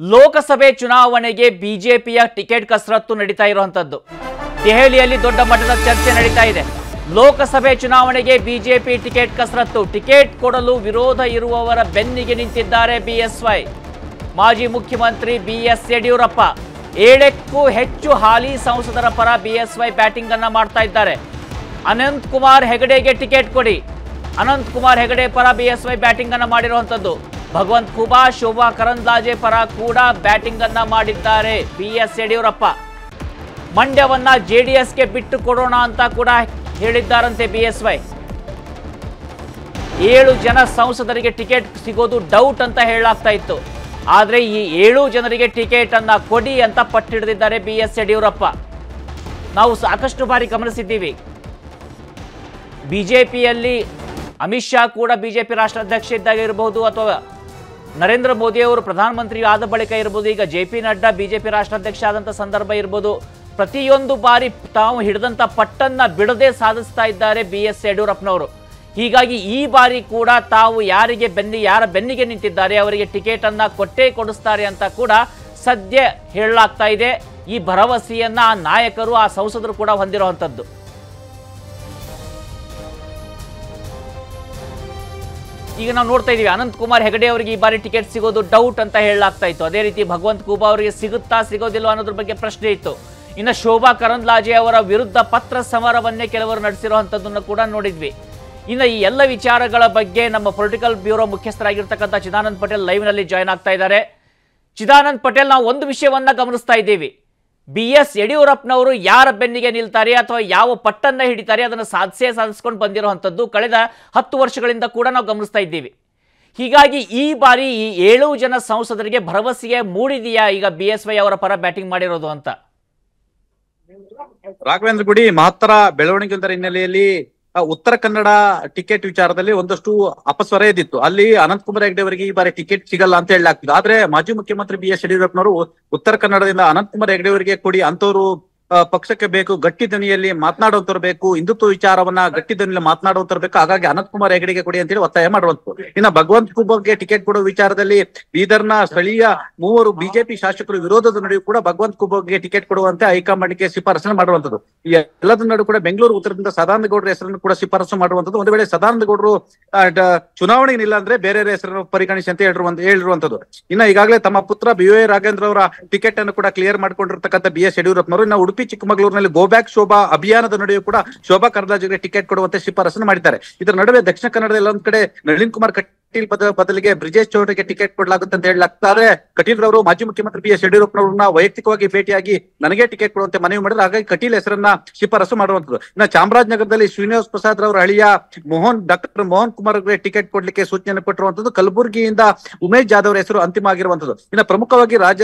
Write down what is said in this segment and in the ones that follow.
ಲೋಕಸಭೆ ಚುನಾವಣೆಗೆ ಬಿಜೆಪಿಯ ಟಿಕೆಟ್ ಕಸರತ್ತು ನಡೀತಾ ಇರುವಂತದ್ದು ದೆಹಲಿಯಲ್ಲಿ ದೊಡ್ಡ ಮಟ್ಟದ ಚರ್ಚೆ ನಡೀತಾ ಇದೆ. ಲೋಕಸಭೆ ಚುನಾವಣೆಗೆ ಬಿಜೆಪಿ ಟಿಕೆಟ್ ಕಸರತ್ತು. ಟಿಕೆಟ್ ಕೊಡಲು ವಿರೋಧ ಇರುವವರ ಬೆನ್ನಿಗೆ ನಿಂತಿದ್ದಾರೆ ಬಿಎಸ್ವೈ. ಮಾಜಿ ಮುಖ್ಯಮಂತ್ರಿ ಬಿಎಸ್ ಯಡಿಯೂರಪ್ಪ. ಏಳಕ್ಕೂ ಹೆಚ್ಚು ಹಾಲಿ ಸಂಸದರ ಪರ ಬಿಎಸ್ವೈ ಬ್ಯಾಟಿಂಗ್ ಅನ್ನ ಮಾಡ್ತಾ ಇದ್ದಾರೆ. ಅನಂತ್ ಕುಮಾರ್ ಹೆಗಡೆಗೆ ಟಿಕೆಟ್ ಕೊಡಿ. ಅನಂತ್ ಕುಮಾರ್ ಹೆಗಡೆ ಪರ ಬಿಎಸ್ವೈ ಬ್ಯಾಟಿಂಗ್ ಅನ್ನ ಮಾಡಿರುವಂತದ್ದು ಭಗವಂತ್ ಕುಬಾ ಶೋಭಾ, ಕರಂದ್ಲಾಜೆ ಪರ ಕೂಡ ಬ್ಯಾಟಿಂಗ್ ಅನ್ನ ಮಾಡಿದ್ದಾರೆ ಬಿಎಸ್ ಯಡಿಯೂರಪ್ಪ. ಮಂಡ್ಯವನ್ನ ಎಸ್ಗೆ ಬಿಟ್ಟು ಕೊಡೋಣ ಅಂತ ಕೂಡ ಹೇಳಿದ್ದಾರಂತೆ ಬಿ ಎಸ್ ವೈ ಏಳು ಜನ ಸಂಸದರಿಗೆ ಟಿಕೆಟ್ ಸಿಗೋದು ಡೌಟ್ ಅಂತ ಹೇಳಲಾಗ್ತಾ ಇತ್ತು. ಆದರೆ ಈ ಏಳು ಜನರಿಗೆ ಟಿಕೆಟ್ ಅನ್ನ ಕೊಡಿ ಅಂತ ಪಟ್ಟಿಡಿದಿದ್ದಾರೆ ಬಿ ಎಸ್ ಯಡಿಯೂರಪ್ಪ. ನಾವು ಸಾಕಷ್ಟು ಬಾರಿ ಗಮನಿಸಿದ್ದೀವಿ. ಬಿಜೆಪಿಯಲ್ಲಿ ಅಮಿತ್ ಶಾ ಕೂಡ ಬಿಜೆಪಿ ರಾಷ್ಟ್ರಾಧ್ಯಕ್ಷ ಇದ್ದಾಗ ಇರಬಹುದು ಅಥವಾ ನರೇಂದ್ರ ಮೋದಿ ಅವರು ಪ್ರಧಾನಮಂತ್ರಿ ಆದ ಬಳಿಕ ಇರ್ಬೋದು, ಈಗ ಜೆ ಪಿ ನಡ್ಡಾ, ಬಿಜೆಪಿ ರಾಷ್ಟ್ರಾಧ್ಯಕ್ಷ ಆದಂಥ ಸಂದರ್ಭ ಇರ್ಬೋದು, ಪ್ರತಿಯೊಂದು ಬಾರಿ ತಾವು ಹಿಡಿದಂಥ ಪಟ್ಟನ್ನ ಬಿಡದೆ ಸಾಧಿಸ್ತಾ ಇದ್ದಾರೆ ಬಿ ಎಸ್ ಯಡಿಯೂರಪ್ಪನವರು. ಹೀಗಾಗಿ ಈ ಬಾರಿ ಕೂಡ ತಾವು ಯಾರಿಗೆ ಬೆನ್ನಿ, ಯಾರ ಬೆನ್ನಿಗೆ ನಿಂತಿದ್ದಾರೆ, ಅವರಿಗೆ ಟಿಕೆಟನ್ನು ಕೊಟ್ಟೇ ಕೊಡಿಸ್ತಾರೆ ಅಂತ ಕೂಡ ಸದ್ಯ ಹೇಳಲಾಗ್ತಾ ಇದೆ. ಈ ಭರವಸೆಯನ್ನು ಆ ನಾಯಕರು, ಆ ಸಂಸದರು ಕೂಡ ಹೊಂದಿರುವಂಥದ್ದು ಈಗ ನಾವು ನೋಡ್ತಾ ಇದೀವಿ, ಅನಂತ್ ಕುಮಾರ್ ಹೆಗಡೆ ಅವರಿಗೆ ಈ ಬಾರಿ ಟಿಕೆಟ್ ಸಿಗೋದು ಡೌಟ್ ಅಂತ ಹೇಳಲಾಗ್ತಾ ಇತ್ತು. ಅದೇ ರೀತಿ ಭಗವಂತ್ ಕುಬಾ ಅವರಿಗೆ ಸಿಗುತ್ತಾ ಸಿಗೋದಿಲ್ಲ ಅನ್ನೋದ್ರ ಬಗ್ಗೆ ಪ್ರಶ್ನೆ ಇತ್ತು. ಇನ್ನು ಶೋಭಾ ಕರಂದ್ಲಾಜೆ ಅವರ ವಿರುದ್ಧ ಪತ್ರ ಸಮರವನ್ನೇ ಕೆಲವರು ನಡೆಸಿರುವಂಥದ್ದನ್ನು ಕೂಡ ನೋಡಿದ್ವಿ. ಇನ್ನು ಈ ಎಲ್ಲ ವಿಚಾರಗಳ ಬಗ್ಗೆ ನಮ್ಮ ಪೊಲಿಟಿಕಲ್ ಬ್ಯೂರೋ ಮುಖ್ಯಸ್ಥರಾಗಿರ್ತಕ್ಕಂಥ ಚಿದಾನಂದ್ ಪಟೇಲ್ ಲೈವ್ನಲ್ಲಿ ಜಾಯ್ನ್ ಆಗ್ತಾ ಇದ್ದಾರೆ. ಚಿದಾನಂದ್ ಪಟೇಲ್, ನಾವು ಒಂದು ವಿಷಯವನ್ನ ಗಮನಿಸ್ತಾ ಇದ್ದೀವಿ. ಬಿ ಎಸ್ ಯಡಿಯೂರಪ್ಪನವರು ಯಾರ ಬೆನ್ನಿಗೆ ನಿಲ್ತಾರೆ ಅಥವಾ ಯಾವ ಪಟ್ಟನ್ನ ಹಿಡಿತಾರೆ ಅದನ್ನು ಸಾಧಿಸೇ ಸಾಧಿಸ್ಕೊಂಡು ಬಂದಿರುವಂಥದ್ದು ಕಳೆದ ಹತ್ತು ವರ್ಷಗಳಿಂದ ಕೂಡ ನಾವು ಗಮನಿಸ್ತಾ ಇದ್ದೀವಿ. ಹೀಗಾಗಿ ಈ ಬಾರಿ ಈ ಏಳು ಜನ ಸಂಸದರಿಗೆ ಭರವಸೆಗೆ ಮೂಡಿದೆಯಾ ಈಗ ಬಿ ಎಸ್ ವೈ ಅವರ ಪರ ಬ್ಯಾಟಿಂಗ್ ಮಾಡಿರೋದು ಅಂತ? ರಾಘವೇಂದ್ರ ಗುಡಿ, ಮಹತ್ತರ ಬೆಳವಣಿಗೆ ಹಿನ್ನೆಲೆಯಲ್ಲಿ ಉತ್ತರ ಕನ್ನಡ ಟಿಕೆಟ್ ವಿಚಾರದಲ್ಲಿ ಒಂದಷ್ಟು ಅಪಸ್ವರ ಇದ್ದಿತ್ತು. ಅಲ್ಲಿ ಅನಂತಕುಮಾರ್ ಹೆಗಡೆ ಅವರಿಗೆ ಈ ಬಾರಿ ಟಿಕೆಟ್ ಸಿಗಲ್ಲ ಅಂತ ಹೇಳಲಾಗ್ತಿದೆ ಆದ್ರೆ ಮಾಜಿ ಮುಖ್ಯಮಂತ್ರಿ ಬಿ ಎಸ್ ಯಡಿಯೂರಪ್ಪನವರು ಉತ್ತರ ಕನ್ನಡದಿಂದ ಅನಂತಕುಮಾರ್ ಹೆಗಡೆ ಅವರಿಗೆ ಕೊಡಿ ಅಂತವರು ಪಕ್ಷಕ್ಕೆ ಬೇಕು, ಗಟ್ಟಿ ದನಿಯಲ್ಲಿ ಮಾತನಾಡೋ ತರಬೇಕು, ಹಿಂದುತ್ವ ವಿಚಾರವನ್ನ ಗಟ್ಟಿ ದನಿಯಲ್ಲಿ ಮಾತನಾಡೋ ತರಬೇಕು, ಹಾಗಾಗಿ ಅನಂತ್ ಕುಮಾರ್ ಹೆಗಡೆಗೆ ಕೊಡಿ ಅಂತೇಳಿ ಒತ್ತಾಯ ಮಾಡುವಂತದ್ದು ಇನ್ನ ಭಗವಂತ್ ಕುಬ್ಬಗೆ ಟಿಕೆಟ್ ಕೊಡುವ ವಿಚಾರದಲ್ಲಿ ಬೀದರ್ನ ಸ್ಥಳೀಯ ಮೂವರು ಬಿಜೆಪಿ ಶಾಸಕರು ವಿರೋಧದ ನಡುವೆ ಕೂಡ ಭಗವಂತ್ ಕುಬ್ಬಗೆ ಟಿಕೆಟ್ ಕೊಡುವಂತೆ ಹೈಕಮಾಂಡ್ಗೆ ಶಿಫಾರಸನ್ನು ಮಾಡುವಂತದ್ದು ಈ ಎಲ್ಲದರ ನಡುವೆ ಕೂಡ ಬೆಂಗಳೂರು ಉತ್ತರದಿಂದ ಸದಾನಂದ ಗೌಡರ ಹೆಸರನ್ನು ಕೂಡ ಶಿಫಾರಸು ಮಾಡುವಂತದ್ದು ಒಂದು ವೇಳೆ ಸದಾನಂದ ಗೌಡರು ಚುನಾವಣೆ ನಿಲ್ಲ ಅಂದ್ರೆ ಬೇರೆ ಹೆಸರನ್ನು ಪರಿಗಣಿಸಿ ಅಂತ ಹೇಳಿರುವಂತ ಹೇಳಿರುವಂತದ್ದು ಇನ್ನ ಈಗಾಗಲೇ ತಮ್ಮ ಪುತ್ರ ಬಿ ಎ ರಾಘೇಂದ್ರ ಅವರ ಟಿಕೆಟ್ ಅನ್ನು ಕೂಡ ಕ್ಲಿಯರ್ ಮಾಡ್ಕೊಂಡಿರ್ತಕ್ಕಂಥ ಬಿ ಎಸ್ ಯಡಿಯೂರಪ್ಪನವರು ಇನ್ನ ಉಡುಪಿ, ಚಿಕ್ಕಮಗಳೂರಿನಲ್ಲಿ ಗೋ ಬ್ಯಾಕ್ ಶೋಭಾ ಅಭಿಯಾನದ ನಡುವೆ ಕೂಡ ಶೋಭಾ ಕರಂದ್ಲಾಜೆಗೆ ಟಿಕೆಟ್ ಕೊಡುವಂತೆ ಶಿಫಾರಸನ್ನು ಮಾಡಿದ್ದಾರೆ. ಇದರ ನಡುವೆ ದಕ್ಷಿಣ ಕನ್ನಡದಲ್ಲಿ ಒಂದ್ ಕಡೆ ನಳಿನ್ ಕುಮಾರ್ ಬದ ಬದಲಿಗೆ ಬ್ರಿಜೇಶ್ ಚೌಡರಿಗೆ ಟಿಕೆಟ್ ಕೊಡಲಾಗುತ್ತೆ ಅಂತ ಹೇಳಲಾಗ್ತಾರೆ. ಕಟೀಲ್ ರವರು ಮಾಜಿ ಮುಖ್ಯಮಂತ್ರಿ ಬಿ ಎಸ್ ಯಡಿಯೂರಪ್ಪನವ್ರನ್ನ ವೈಯಕ್ತಿಕವಾಗಿ ಭೇಟಿಯಾಗಿ ನನಗೆ ಟಿಕೆಟ್ ಕೊಡುವಂತೆ ಮನವಿ ಮಾಡಿದ್ರೆ. ಹಾಗಾಗಿ ಕಟೀಲ್ ಹೆಸರನ್ನ ಶಿಫಾರಸು ಮಾಡುವಂತದ್ದು. ಇನ್ನು ಚಾಮರಾಜನಗರದಲ್ಲಿ ಶ್ರೀನಿವಾಸ್ ಪ್ರಸಾದ್ ರವರ ಅಳಿಯ ಮೋಹನ್, ಡಾಕ್ಟರ್ ಮೋಹನ್ ಕುಮಾರ್ ಅವರಿಗೆ ಟಿಕೆಟ್ ಕೊಡ್ಲಿಕ್ಕೆ ಸೂಚನೆ ಕೊಟ್ಟಿರುವಂತದ್ದು. ಕಲಬುರಗಿಯಿಂದ ಉಮೇಶ್ ಜಾಧವ್ ಹೆಸರು ಅಂತಿಮ ಆಗಿರುವಂತದ್ದು. ಇನ್ನು ಪ್ರಮುಖವಾಗಿ ರಾಜ,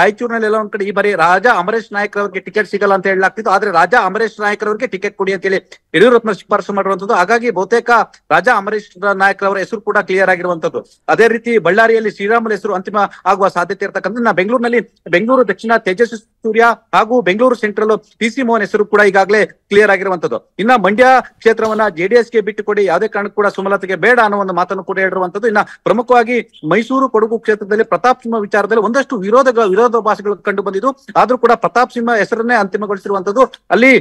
ರಾಯಚೂರಿನಲ್ಲಿ ಎಲ್ಲ ಒಂದ್ ಕಡೆ ಈ ಬಾರಿ ರಾಜ ಅಮರೇಶ್ ನಾಯಕ್ ಅವರಿಗೆ ಟಿಕೆಟ್ ಸಿಗಲ್ಲ ಅಂತ ಹೇಳಲಾಗ್ತಿತ್ತು. ಆದ್ರೆ ರಾಜ ಅಮರೇಶ್ ನಾಯಕ್ ಅವರಿಗೆ ಟಿಕೆಟ್ ಕೊಡಿ ಅಂತ ಹೇಳಿ ಯಡಿಯೂರಪ್ಪನ ಶಿಫಾರಸು ಮಾಡಿರುವಂತದ್ದು. ಹಾಗಾಗಿ ಬಹುತೇಕ ರಾಜ ಅಮರೇಶ್ ನಾಯಕ್ ಅವರ ಹೆಸರು ಕೂಡ ಕ್ಲಿಯರ್ ಆಗಿರುವಂತದ್ದು ಅದೇ ರೀತಿ ಬಳ್ಳಾರಿಯಲ್ಲಿ ಶ್ರೀರಾಮುಲು ಹೆಸರು ಅಂತಿಮ ಆಗುವ ಸಾಧ್ಯತೆ ಇರತಕ್ಕಂಥ ಬೆಂಗಳೂರಿನಲ್ಲಿ ಬೆಂಗಳೂರು ದಕ್ಷಿಣ ತೇಜಸ್ವಿ ಸೂರ್ಯ ಹಾಗೂ Bengaluru central T C Mohan ಹೆಸರು ಕೂಡ ಈಗಾಗಲೇ ಕ್ಲಿಯರ್ ಆಗಿರುವಂತದ್ದು ಇನ್ನ ಮಂಡ್ಯ ಕ್ಷೇತ್ರವನ್ನ ಜೆಡಿಎಸ್ಗೆ ಬಿಟ್ಟು ಕೊಡಿ, ಯಾವುದೇ ಕಾರಣಕ್ಕೂ ಕೂಡ ಸುಮಲತೆಗೆ ಬೇಡ ಅನ್ನೋ ಒಂದು ಮಾತನ್ನು ಕೂಡ ಹೇಳಿರುವಂತದ್ದು ಇನ್ನ ಪ್ರಮುಖವಾಗಿ ಮೈಸೂರು ಕೊಡಗು ಕ್ಷೇತ್ರದಲ್ಲಿ ಪ್ರತಾಪ್ ಸಿಂಹ ವಿಚಾರದಲ್ಲಿ ಒಂದಷ್ಟು ವಿರೋಧ ವಿರೋಧಾಭಾಸಗಳು ಕಂಡು ಬಂದಿದ್ದು. ಆದ್ರೂ ಕೂಡ ಪ್ರತಾಪ್ ಸಿಂಹ ಹೆಸರನ್ನೇ ಅಂತಿಮಗೊಳಿಸಿರುವಂತದ್ದು ಅಲ್ಲಿ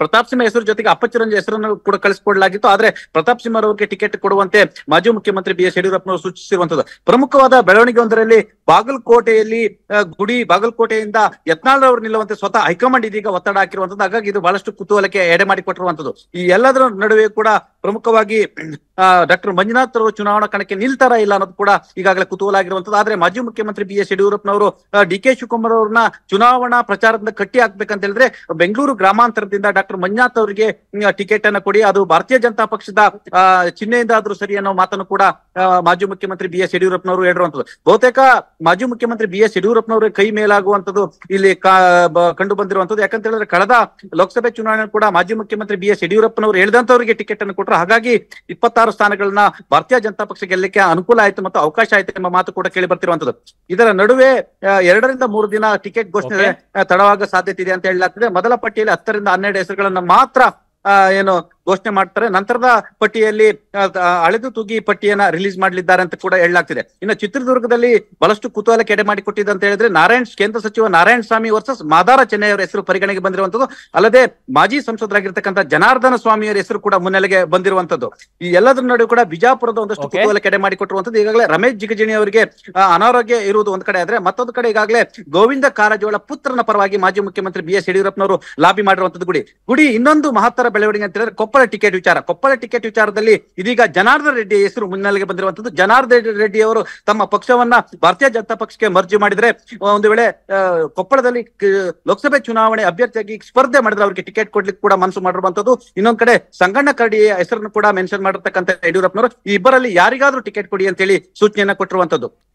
ಪ್ರತಾಪ್ ಸಿಂಹ ಹೆಸರು ಜೊತೆಗೆ ಅಪ್ಪಚ್ಚರಂಜ ಹೆಸರನ್ನು ಕೂಡ ಕಳಿಸಿಕೊಡಲಾಗಿತ್ತು. ಆದ್ರೆ ಪ್ರತಾಪ್ ಸಿಂಹ ಅವರಿಗೆ ಟಿಕೆಟ್ ಕೊಡುವಂತೆ ಮಾಜಿ ಮುಖ್ಯಮಂತ್ರಿ ಬಿ ಎಸ್ ಯಡಿಯೂರಪ್ಪನವರು ಸೂಚಿಸಿರುವಂತದ್ದು. ಪ್ರಮುಖವಾದ ಬೆಳವಣಿಗೆ ಒಂದರಲ್ಲಿ ಬಾಗಲಕೋಟೆಯಲ್ಲಿ ಗುಡಿ ಬಾಗಲಕೋಟೆಯಿಂದ ಯತ್ನಾಳ್ ಅವರು ನಿಲ್ಲುವಂತೆ ಸ್ವತಃ ಹೈಕಮಾಂಡ್ ಇದೀಗ ಒತ್ತಡ ಹಾಕಿರುವಂತದ್ದು. ಹಾಗಾಗಿ ಇದು ಬಹಳಷ್ಟು ಕುತೂಹಲಕ್ಕೆ ಎಡೆ ಮಾಡಿಕೊಟ್ಟಿರುವಂತದ್ದು. ಈ ಎಲ್ಲದರ ನಡುವೆ ಕೂಡ ಪ್ರಮುಖವಾಗಿ ಡಾಕ್ಟರ್ ಮಂಜುನಾಥ್ ಅವರು ಚುನಾವಣಾ ಕಣಕ್ಕೆ ನಿಲ್ತಾರ ಇಲ್ಲ ಅನ್ನೋದು ಕೂಡ ಈಗಾಗಲೇ ಕುತೂಹಲ ಆಗಿರುವಂತದ್ದು ಆದ್ರೆ ಮಾಜಿ ಮುಖ್ಯಮಂತ್ರಿ ಬಿ ಎಸ್ ಯಡಿಯೂರಪ್ಪನವರು ಡಿ ಕೆ ಶಿವಕುಮಾರ್ ಅವ್ರನ್ನ ಚುನಾವಣಾ ಪ್ರಚಾರದಿಂದ ಕಟ್ಟಿ ಹಾಕ್ಬೇಕಂತ ಹೇಳಿದ್ರೆ, ಬೆಂಗಳೂರು ಗ್ರಾಮಾಂತರದಿಂದ ಡಾಕ್ಟರ್ ಮಂಜುನಾಥ್ ಅವರಿಗೆ ಟಿಕೆಟ್ ಅನ್ನ ಕೊಡಿ, ಅದು ಭಾರತೀಯ ಜನತಾ ಪಕ್ಷದ ಚಿಹ್ನೆಯಿಂದ ಆದ್ರೂ ಸರಿ ಅನ್ನೋ ಮಾತನ್ನು ಕೂಡ ಮಾಜಿ ಮುಖ್ಯಮಂತ್ರಿ ಬಿ ಎಸ್ ಯಡಿಯೂರಪ್ಪನವರು ಹೇಳಿರುವಂತದ್ದು ಬಹುತೇಕ ಮಾಜಿ ಮುಖ್ಯಮಂತ್ರಿ ಬಿ ಎಸ್ ಯಡಿಯೂರಪ್ಪನವರ ಕೈ ಮೇಲಾಗುವಂತದ್ದು ಇಲ್ಲಿ ಕಂಡು ಬಂದಿರುವಂತದ್ದು ಯಾಕಂತ ಹೇಳಿದ್ರೆ, ಕಳೆದ ಲೋಕಸಭೆ ಚುನಾವಣೆ ಕೂಡ ಮಾಜಿ ಮುಖ್ಯಮಂತ್ರಿ ಬಿ ಎಸ್ ಯಡಿಯೂರಪ್ಪನವರು ಹೇಳಿದಂತವರಿಗೆ ಟಿಕೆಟ್ ಅನ್ನು ಹಾಗಾಗಿ ಇಪ್ಪತ್ತಾರು ಸ್ಥಾನಗಳನ್ನ ಭಾರತೀಯ ಜನತಾ ಪಕ್ಷ ಗೆಲ್ಲಕ್ಕೆ ಅನುಕೂಲ ಆಯ್ತು ಮತ್ತು ಅವಕಾಶ ಆಯ್ತು ಎಂಬ ಮಾತು ಕೂಡ ಕೇಳಿ ಬರ್ತಿರುವಂತದ್ದು. ಇದರ ನಡುವೆ ಎರಡರಿಂದ ಮೂರು ದಿನ ಟಿಕೆಟ್ ಘೋಷಣೆ ತಡವಾಗ ಸಾಧ್ಯತೆ ಇದೆ ಅಂತ ಹೇಳಲಾಗ್ತದೆ. ಮೊದಲ ಪಟ್ಟಿಯಲ್ಲಿ ಹತ್ತರಿಂದ ಹನ್ನೆರಡು ಹೆಸರುಗಳನ್ನ ಮಾತ್ರ ಏನು ಘೋಷಣೆ ಮಾಡ್ತಾರೆ. ನಂತರದ ಪಟ್ಟಿಯಲ್ಲಿ ಅಳೆದು ತೂಗಿ ಪಟ್ಟಿಯನ್ನ ರಿಲೀಸ್ ಮಾಡಲಿದ್ದಾರೆ ಅಂತ ಕೂಡ ಹೇಳಲಾಗ್ತಿದೆ. ಇನ್ನು ಚಿತ್ರದುರ್ಗದಲ್ಲಿ ಬಹಳಷ್ಟು ಕುತೂಹಲ ಕೆಡೆ ಮಾಡಿಕೊಟ್ಟಿದೆ ಅಂತ ಹೇಳಿದ್ರೆ ನಾರಾಯಣ್ ಕೇಂದ್ರ ಸಚಿವ ನಾರಾಯಣ ಸ್ವಾಮಿ ವರ್ಸಸ್ ಮಾದಾರ ಚೆನ್ನೈ ಅವರ ಹೆಸರು ಪರಿಗಣನೆಗೆ ಬಂದಿರುವಂತದ್ದು ಅಲ್ಲದೆ ಮಾಜಿ ಸಂಸದರಾಗಿರ್ತಕ್ಕಂಥ ಜನಾರ್ದನ ಸ್ವಾಮಿ ಅವರ ಹೆಸರು ಕೂಡ ಮುನ್ನೆಲೆಗೆ ಬಂದಿರುವಂತದ್ದು ಈ ಎಲ್ಲದರ ನಡುವೆ ಕೂಡ ಬಿಜಾಪುರದ ಒಂದಷ್ಟು. ಕುತೂಹಲ ಕೆಡೆ ಮಾಡಿಕೊಟ್ಟಿರುವಂತದ್ದು ಈಗಾಗಲೇ ರಮೇಶ್ ಜಿಗಜಿಣಿ ಅವರಿಗೆ ಅನಾರೋಗ್ಯ ಇರುವುದು ಒಂದ್ ಕಡೆ ಆದ್ರೆ ಮತ್ತೊಂದು ಕಡೆ ಈಗಾಗಲೇ ಗೋವಿಂದ ಕಾರಜೋಳ ಪುತ್ರನ ಪರವಾಗಿ ಮಾಜಿ ಮುಖ್ಯಮಂತ್ರಿ ಬಿ ಎಸ್ ಯಡಿಯೂರಪ್ಪನವರು ಲಾಬಿ ಮಾಡಿರುವಂತದ್ದು ಗುಡಿ. ಗುಡಿ ಇನ್ನೊಂದು ಮಹತ್ತರ ಬೆಳವಣಿಗೆ ಅಂತ ಹೇಳಿದ್ರೆ ಕೊಪ್ಪಳ ಟಿಕೆಟ್ ವಿಚಾರ. ಕೊಪ್ಪಳ ಟಿಕೆಟ್ ವಿಚಾರದಲ್ಲಿ ಇದೀಗ ಜನಾರ್ದನ್ ರೆಡ್ಡಿ ಹೆಸರು ಮುನ್ನೆಲೆಗೆ ಬಂದಿರುವಂತದ್ದು ಜನಾರ್ದನ ರೆಡ್ಡಿ ಅವರು ತಮ್ಮ ಪಕ್ಷವನ್ನ ಭಾರತೀಯ ಜನತಾ ಪಕ್ಷಕ್ಕೆ ಮರ್ಜಿ ಮಾಡಿದ್ರೆ ಒಂದು ವೇಳೆ ಕೊಪ್ಪಳದಲ್ಲಿ ಲೋಕಸಭೆ ಚುನಾವಣೆ ಅಭ್ಯರ್ಥಿಯಾಗಿ ಸ್ಪರ್ಧೆ ಮಾಡಿದ್ರೆ ಅವರಿಗೆ ಟಿಕೆಟ್ ಕೊಡ್ಲಿಕ್ಕೆ ಕೂಡ ಮನಸ್ಸು ಮಾಡಿರುವಂತದ್ದು ಇನ್ನೊಂದ್ ಕಡೆ ಸಂಗಣ್ಣ ಕರಡಿ ಹೆಸರನ್ನು ಕೂಡ ಮೆನ್ಷನ್ ಮಾಡಿರ್ತಕ್ಕಂಥ ಯಡಿಯೂರಪ್ಪನವರು ಇಬ್ಬರಲ್ಲಿ ಯಾರಿಗಾದ್ರೂ ಟಿಕೆಟ್ ಕೊಡಿ ಅಂತ ಹೇಳಿ ಸೂಚನೆಯನ್ನ ಕೊಟ್ಟಿರುವಂತದ್ದು